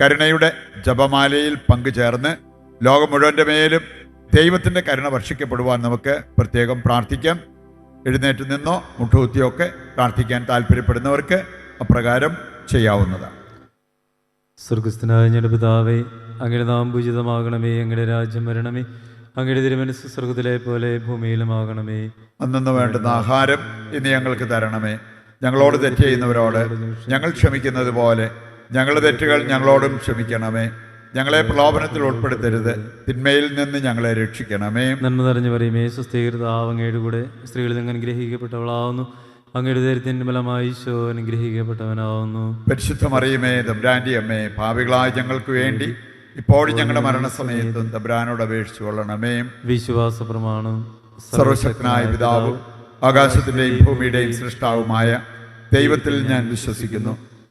കരുണയുടെ ജപമാലയിൽ പങ്കുചേർന്ന് ലോകം മുഴുവന്റെ മേലും ദൈവത്തിന്റെ കരുണ വർഷിക്കപ്പെടുവാൻ നമുക്ക് പ്രത്യേകം പ്രാർത്ഥിക്കാം. എഴുന്നേറ്റ് നിന്നോ മുട്ടുകുത്തിയോ ഒക്കെ പ്രാർത്ഥിക്കാൻ താല്പര്യപ്പെടുന്നവർക്ക് അപ്രകാരം ചെയ്യാവുന്നതാണ്. സ്വർഗസ്ഥനായ ഞങ്ങളുടെ പിതാവേ അങ്ങയുടെ നാം പൂജിതമാകണമേ അങ്ങയുടെ രാജ്യം വരണമേ അങ്ങയുടെ തിരുമനസ് സ്വർഗത്തിലെ പോലെ ഭൂമിയിലുമാകണമേ. അന്നു വേണ്ടുന്ന ആഹാരം ഇന്ന് ഞങ്ങൾക്ക് തരണമേ. ഞങ്ങളോട് തെറ്റ് ചെയ്യുന്നവരോട് ഞങ്ങൾ ക്ഷമിക്കുന്നത് പോലെ ഞങ്ങളുടെ തെറ്റുകൾ ഞങ്ങളോടും ക്ഷമിക്കണമേ. ഞങ്ങളെ പ്രലോഭനത്തിൽ ഉൾപ്പെടുത്തരുത്. തിന്മയിൽ നിന്ന് ഞങ്ങളെ രക്ഷിക്കണമേ. നന്മ നിറഞ്ഞു പറയുമേ സ്വസ്ഥീകൃത ആവങ്ങയുടെ കൂടെ സ്ത്രീകളിൽ നിന്ന് അനുഗ്രഹിക്കപ്പെട്ടവളാവുന്നു. അങ്ങയുടെ ദൈര്യത്തിന്റെ ഫലമായി ഈശോ അനുഗ്രഹിക്കപ്പെട്ടവനാവുന്നു. പരിശുദ്ധ മറിയമേ തബ്രാന്റെ അമ്മേ ഭാവികളായ ഞങ്ങൾക്ക് വേണ്ടി ഇപ്പോഴും ഞങ്ങളുടെ മരണസമയത്തും തബ്രാനോട് അപേക്ഷിച്ചു കൊള്ളണമേ. വിശ്വാസ പ്രമാണം സർവശക്തനായ പിതാവും ആകാശത്തിന്റെയും ഭൂമിയുടെയും സൃഷ്ടാവുമായ ദൈവത്തിൽ ഞാൻ വിശ്വസിക്കുന്നു.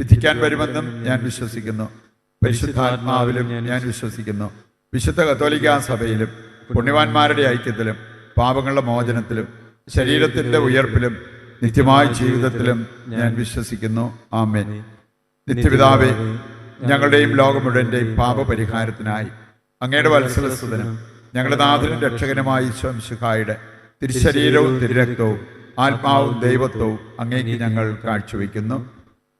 വിധിക്കാൻ വരുമെന്നും ഞാൻ വിശ്വസിക്കുന്നു. പരിശുദ്ധാത്മാവിലും ഞാൻ വിശ്വസിക്കുന്നു. വിശുദ്ധ കത്തോലിക്കാ സഭയിലും പുണ്യവാന്മാരുടെ ഐക്യത്തിലും പാപങ്ങളുടെ മോചനത്തിലും ശരീരത്തിന്റെ ഉയർപ്പിലും നിത്യമായ ജീവിതത്തിലും ഞാൻ വിശ്വസിക്കുന്നു. ആമേൻ. നിത്യപിതാവേ ഞങ്ങളുടെയും ലോകം പാപപരിഹാരത്തിനായി അങ്ങയുടെ വത്സലസുതനും ഞങ്ങളുടെ നാഥനും രക്ഷകനുമായ ഈശ്വംശുഖായുടെ തിരുശരീരവും തിരുരക്തവും ആത്മാവും ദൈവത്വവും അങ്ങേക്ക് ഞങ്ങൾ കാഴ്ചവെക്കുന്നു.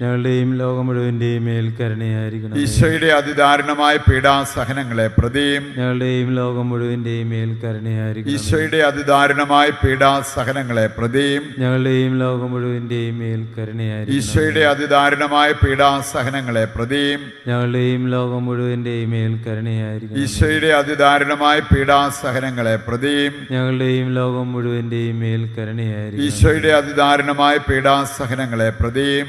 ഞങ്ങളുടെയും ലോകം മുഴുവന്റെയും മേൽ കരുണയായിരിക്കണം ഈശോയുടെ അതിദാരുണമായ പീഡാസഹനങ്ങളെ പ്രതിയും ഞങ്ങളുടെയും ലോകം മുഴുവന്റെയും മേൽ കരുണയായിരിക്കണം ഈശോയുടെ അതിദാരുണമായ പീഡാസഹനങ്ങളെ പ്രതിയും ഞങ്ങളുടെയും ലോകം മുഴുവന്റെയും മേൽ കരുണയായിരിക്കണം ഈശോയുടെ അതിദാരുണമായ പീഡാസഹനങ്ങളെ പ്രതിയും ഞങ്ങളുടെയും ലോകം മുഴുവന്റെയും മേൽ കരുണയായിരിക്കണം ഈശോയുടെ അതിദാരുണമായ പീഡാസഹനങ്ങളെ പ്രതിയും ഞങ്ങളുടെയും ലോകം മുഴുവന്റെയും മേൽ കരുണയായിരിക്കണം ഈശോയുടെ അതിദാരുണമായ പീഡാസഹനങ്ങളെ പ്രതിയും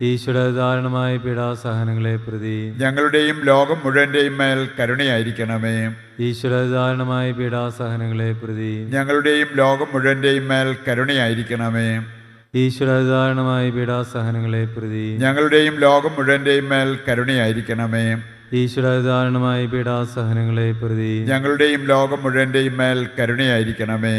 ഈശ്വരധാരണമായ പീഡാസഹനങ്ങളെ പ്രതി ഞങ്ങളുടെയും ലോകം മുഴുവന്റെയും മേൽ കരുണയായിരിക്കണമേ. ഈശ്വരധാരണമായ പീഡാസഹനങ്ങളെ പ്രതി ഞങ്ങളുടെയും ലോകം മുഴുവന്റെയും മേൽ കരുണയായിരിക്കണമേ. ഈശ്വരധാരണമായ പീഡാസഹനങ്ങളെ പ്രതി ഞങ്ങളുടെയും ലോകം മുഴുവന്റെയും മേൽ കരുണയായിരിക്കണമേ. ഈശ്വരധാരണമായ പീഡാസഹനങ്ങളെ പ്രതി ഞങ്ങളുടെയും ലോകം മുഴുവന്റെയും മേൽ കരുണയായിരിക്കണമേ.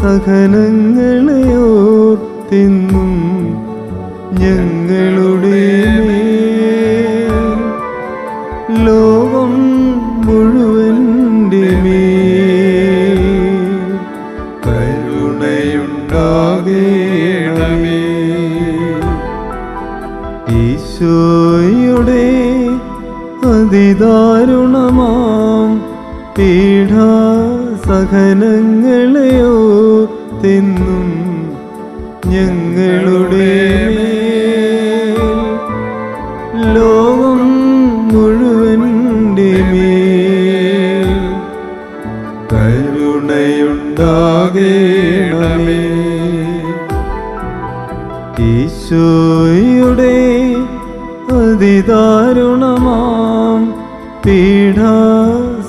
പീഡാസഹനങ്ങളെ ഞങ്ങളുടെ പീഠാസഹനങ്ങളെയോ തിന്നും ഞങ്ങളുടെ ലോകം മുഴുവന്റെ മേൽ. കരുണയുണ്ടാകേണമേ. ഈശോയുടെ അതിദാരുണമാം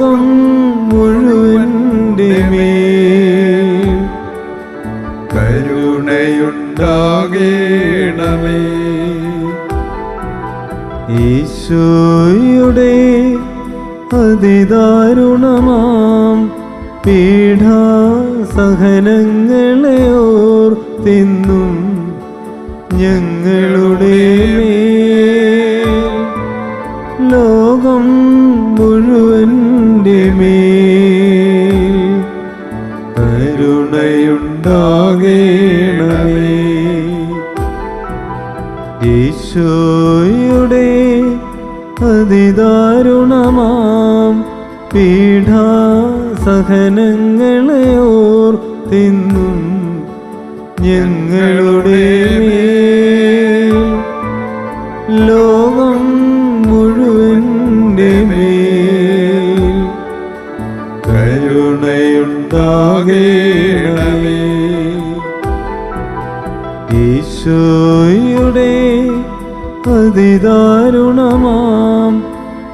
ലോകം മുഴുവന്റെ മേൽ കരുണയുണ്ടാകേണമേ. ഈശോയുടെ അതിദാരുണമാം പീഠാ സഹനങ്ങളെ ഓർത്തിന്നും ഞങ്ങളുടെ പീഠാസഹനങ്ങളെയോർ തിന്നും ഞങ്ങളുടെ ലോകം മുഴുവന്റെ മേൽ. കരുണയുണ്ടാകേണമേ. ഈശോയുടെ അതിദാരുണമാം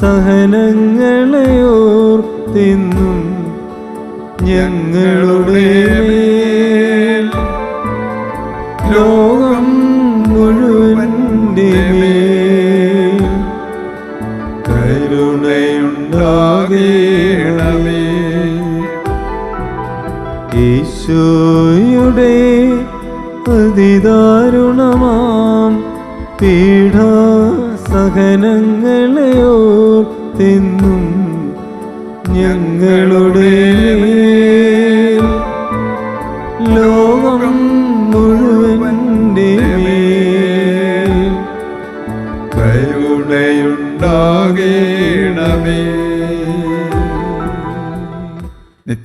പീഠാസഹനങ്ങളെയോർ തിന്നും ഞങ്ങളുടെ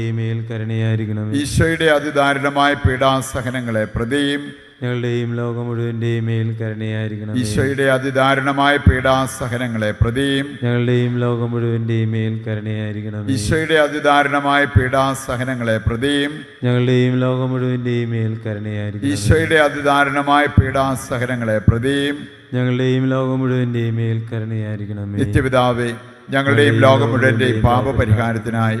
മുഴുവന്റെയും മേൽ കരുണയായിരിക്കണം ഈശോയുടെ അതിദാരുണമായ പീഡാസഹനങ്ങളെ പ്രതിയും ഞങ്ങളുടെയും ലോകം മുഴുവന്റെയും മേൽ കരുണയായിരിക്കണം ഈശോയുടെ അതിദാരുണമായ പീഡാസഹനങ്ങളെ പ്രതിയും ഞങ്ങളുടെയും ലോകം മുഴുവന്റെയും മേൽ കരുണയായിരിക്കണം ഈശോയുടെ അതിദാരുണമായ പീഡാസഹനങ്ങളെ പ്രതിയും ഞങ്ങളുടെയും ലോകം മുഴുവന്റെയും മേൽ കരുണയായിരിക്കണം ഈശോയുടെ അതിദാരുണമായ പീഡാസഹനങ്ങളെ പ്രതിയും ഞങ്ങളുടെയും ലോകം മുഴുവന്റെയും മേൽ കരുണയായിരിക്കണം നിത്യപിതാവേ ഞങ്ങളുടെയും ലോകം മുഴുവന്റെയും പാപപരിഹാരത്തിനായി